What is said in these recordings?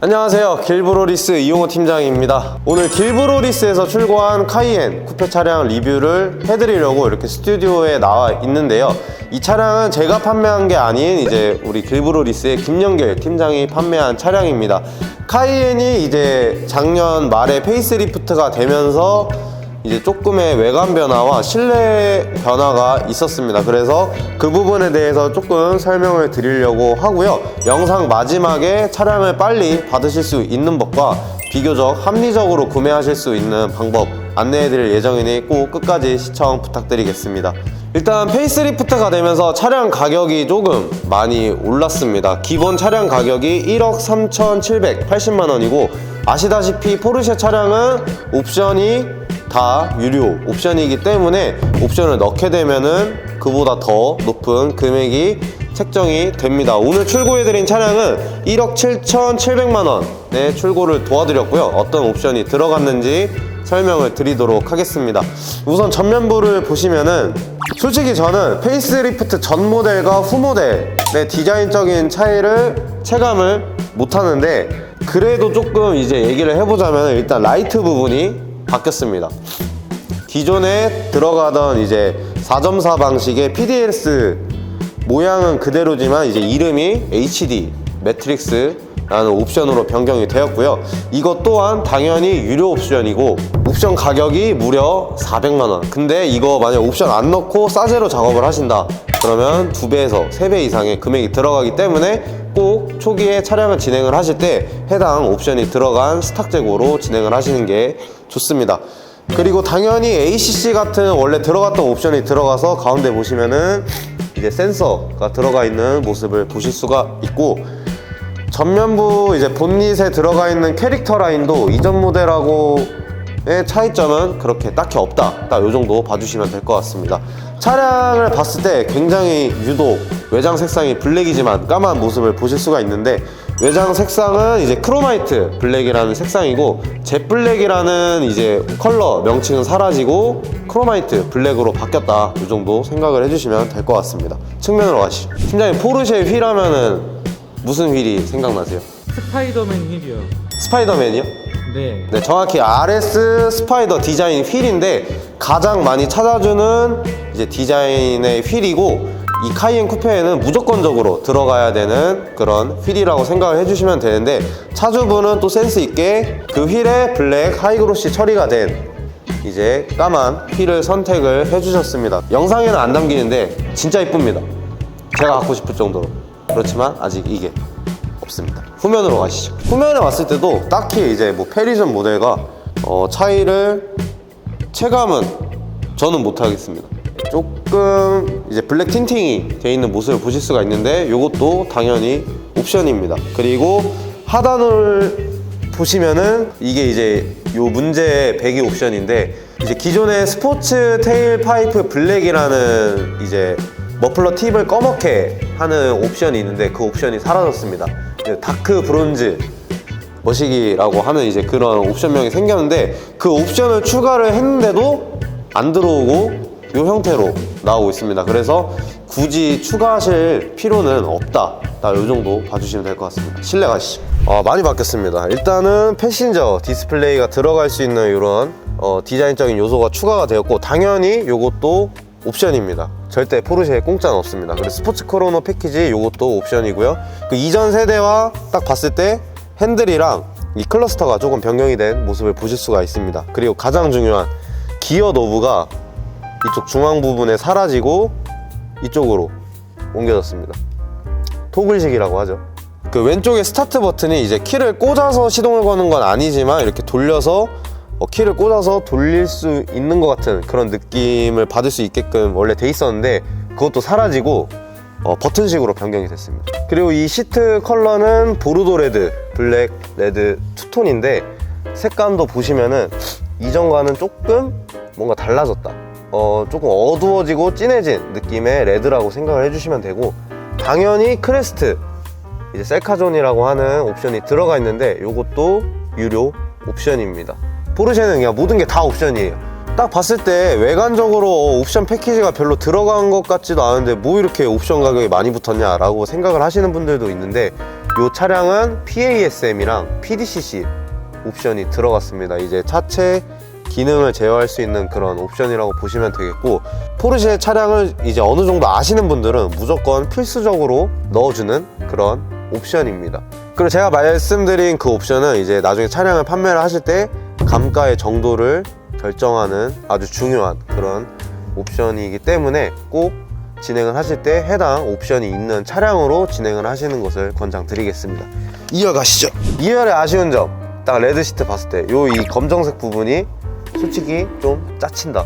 안녕하세요. 길브로리스 이용호 팀장입니다. 오늘 길브로리스에서 출고한 카이엔 쿠페 차량 리뷰를 해드리려고 이렇게 스튜디오에 나와 있는데요. 이 차량은 제가 판매한 게 아닌 이제 우리 길브로리스의 김영길 팀장이 판매한 차량입니다. 카이엔이 이제 작년 말에 페이스리프트가 되면서 이제 조금의 외관 변화와 실내 변화가 있었습니다. 그래서 그 부분에 대해서 조금 설명을 드리려고 하고요. 영상 마지막에 차량을 빨리 받으실 수 있는 법과 비교적 합리적으로 구매하실 수 있는 방법 안내해 드릴 예정이니 꼭 끝까지 시청 부탁드리겠습니다. 일단 페이스리프트가 되면서 차량 가격이 조금 많이 올랐습니다. 기본 차량 가격이 1억 3,780만 원이고 아시다시피 포르쉐 차량은 옵션이 다 유료 옵션이기 때문에 옵션을 넣게 되면은 그보다 더 높은 금액이 책정이 됩니다. 오늘 출고해드린 차량은 1억 7,700만 원의 출고를 도와드렸고요. 어떤 옵션이 들어갔는지 설명을 드리도록 하겠습니다. 우선 전면부를 보시면은 솔직히 저는 페이스리프트 전 모델과 후 모델의 디자인적인 차이를 체감을 못하는데 그래도 조금 이제 얘기를 해보자면 일단 라이트 부분이 바뀌었습니다. 기존에 들어가던 이제 4.4 방식의 PDLS 모양은 그대로지만 이제 이름이 HD 매트릭스 라는 옵션으로 변경이 되었고요. 이것 또한 당연히 유료 옵션이고 옵션 가격이 무려 400만 원. 근데 이거 만약 옵션 안 넣고 싸제로 작업을 하신다. 그러면 두 배에서 세배 이상의 금액이 들어가기 때문에 꼭 초기에 차량을 진행을 하실 때 해당 옵션이 들어간 스탁 재고로 진행을 하시는 게 좋습니다. 그리고 당연히 ACC 같은 원래 들어갔던 옵션이 들어가서 가운데 보시면은 이제 센서가 들어가 있는 모습을 보실 수가 있고 전면부 이제 본닛에 들어가 있는 캐릭터 라인도 이전 모델하고의 차이점은 그렇게 딱히 없다. 딱 요 정도 봐주시면 될 것 같습니다. 차량을 봤을 때 굉장히 유독 외장 색상이 블랙이지만 까만 모습을 보실 수가 있는데 외장 색상은 이제 크로마이트 블랙이라는 색상이고 젯 블랙이라는 이제 컬러 명칭은 사라지고 크로마이트 블랙으로 바뀌었다. 이 정도 생각을 해주시면 될 것 같습니다. 측면으로 가시죠. 팀장님 포르쉐 휠 하면은 무슨 휠이 생각나세요? 스파이더맨 힐이요. 스파이더맨이요? 네. 네, 정확히 RS 스파이더 디자인 휠인데 가장 많이 찾아주는 이제 디자인의 휠이고 이 카이엔 쿠페에는 무조건적으로 들어가야 되는 그런 휠이라고 생각을 해주시면 되는데 차주분은 또 센스 있게 그 휠에 블랙 하이그로시 처리가 된 이제 까만 휠을 선택을 해주셨습니다. 영상에는 안 담기는데 진짜 이쁩니다. 제가 갖고 싶을 정도로. 그렇지만 아직 이게 없습니다. 후면으로 가시죠. 후면에 왔을 때도 딱히 이제 뭐 페리전 모델과 어, 차이를 체감은 저는 못하겠습니다. 조금 이제 블랙 틴팅이 되어 있는 모습을 보실 수가 있는데 이것도 당연히 옵션입니다. 그리고 하단을 보시면은 이게 이제 요 문제의 배기 옵션인데 이제 기존의 스포츠 테일 파이프 블랙이라는 이제 머플러 팁을 검게 하는 옵션이 있는데 그 옵션이 사라졌습니다. 이제 다크 브론즈 머시기라고 하는 이제 그런 옵션명이 생겼는데 그 옵션을 추가를 했는데도 안 들어오고 이 형태로 나오고 있습니다. 그래서 굳이 추가하실 필요는 없다. 딱이 정도 봐주시면 될 것 같습니다. 실내 가시죠. 어, 많이 바뀌었습니다. 일단은 패신저 디스플레이가 들어갈 수 있는 이런 어, 디자인적인 요소가 추가가 되었고 당연히 이것도 옵션입니다. 절대 포르쉐에 공짜는 없습니다. 그리고 스포츠 크로노 패키지 이것도 옵션이고요. 그 이전 세대와 딱 봤을 때 핸들이랑 이 클러스터가 조금 변경이 된 모습을 보실 수가 있습니다. 그리고 가장 중요한 기어 노브가 이쪽 중앙 부분에 사라지고 이쪽으로 옮겨졌습니다. 토글식이라고 하죠. 그 왼쪽에 스타트 버튼이 이제 키를 꽂아서 시동을 거는 건 아니지만 이렇게 돌려서 어, 키를 꽂아서 돌릴 수 있는 것 같은 그런 느낌을 받을 수 있게끔 원래 돼 있었는데 그것도 사라지고 어, 버튼식으로 변경이 됐습니다. 그리고 이 시트 컬러는 보르도 레드, 블랙, 레드 투톤인데 색감도 보시면은 이전과는 조금 뭔가 달라졌다. 어, 조금 어두워지고 진해진 느낌의 레드라고 생각을 해주시면 되고 당연히 크레스트 이제 셀카존이라고 하는 옵션이 들어가 있는데 이것도 유료 옵션입니다. 포르쉐는 그냥 모든 게 다 옵션이에요. 딱 봤을 때 외관적으로 옵션 패키지가 별로 들어간 것 같지도 않은데 뭐 이렇게 옵션 가격이 많이 붙었냐 라고 생각을 하시는 분들도 있는데 이 차량은 PASM이랑 PDCC 옵션이 들어갔습니다. 이제 차체 기능을 제어할 수 있는 그런 옵션이라고 보시면 되겠고 포르쉐 차량을 이제 어느 정도 아시는 분들은 무조건 필수적으로 넣어주는 그런 옵션입니다. 그리고 제가 말씀드린 그 옵션은 이제 나중에 차량을 판매를 하실 때 감가의 정도를 결정하는 아주 중요한 그런 옵션이기 때문에 꼭 진행을 하실 때 해당 옵션이 있는 차량으로 진행을 하시는 것을 권장드리겠습니다. 이어가시죠. 2열의 아쉬운 점, 딱 레드 시트 봤을 때 요 이 검정색 부분이 솔직히 좀 짜친다.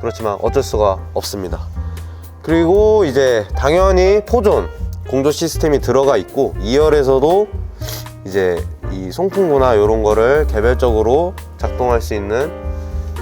그렇지만 어쩔 수가 없습니다. 그리고 이제 당연히 포존 공조 시스템이 들어가 있고 2열에서도 이제 이 송풍구나 이런 거를 개별적으로 작동할 수 있는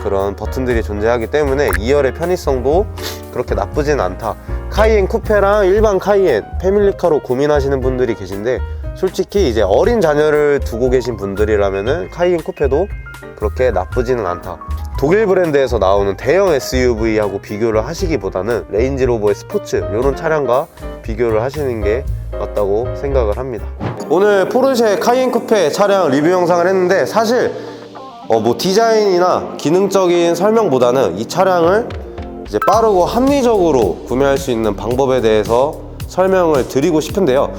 그런 버튼들이 존재하기 때문에 2열의 편의성도 그렇게 나쁘진 않다. 카이엔 쿠페랑 일반 카이엔 패밀리카로 고민하시는 분들이 계신데 솔직히 이제 어린 자녀를 두고 계신 분들이라면은 카이엔 쿠페도 그렇게 나쁘지는 않다. 독일 브랜드에서 나오는 대형 SUV하고 비교를 하시기보다는 레인지로버의 스포츠 이런 차량과 비교를 하시는 게 맞다고 생각을 합니다. 오늘 포르쉐 카이엔 쿠페 차량 리뷰 영상을 했는데 사실 어, 뭐 디자인이나 기능적인 설명보다는 이 차량을 이제 빠르고 합리적으로 구매할 수 있는 방법에 대해서 설명을 드리고 싶은데요.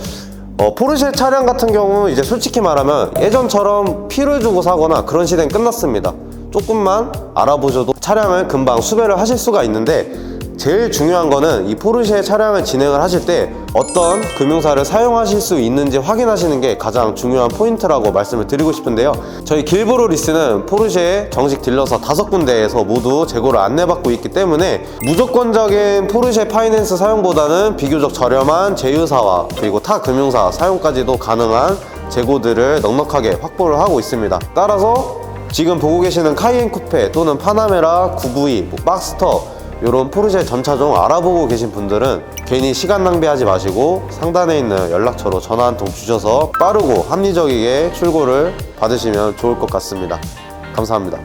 어, 포르쉐 차량 같은 경우 이제 솔직히 말하면 예전처럼 피를 주고 사거나 그런 시대는 끝났습니다. 조금만 알아보셔도 차량을 금방 수배를 하실 수가 있는데 제일 중요한 거는 이 포르쉐 차량을 진행을 하실 때 어떤 금융사를 사용하실 수 있는지 확인하시는 게 가장 중요한 포인트라고 말씀을 드리고 싶은데요. 저희 길브로 리스는 포르쉐 정식 딜러사 다섯 군데에서 모두 재고를 안내받고 있기 때문에 무조건적인 포르쉐 파이낸스 사용보다는 비교적 저렴한 제휴사와 그리고 타 금융사 사용까지도 가능한 재고들을 넉넉하게 확보를 하고 있습니다. 따라서 지금 보고 계시는 카이엔 쿠페 또는 파나메라 992, 뭐 박스터 이런 포르쉐 전차종 알아보고 계신 분들은 괜히 시간 낭비하지 마시고 상단에 있는 연락처로 전화 한 통 주셔서 빠르고 합리적이게 출고를 받으시면 좋을 것 같습니다. 감사합니다.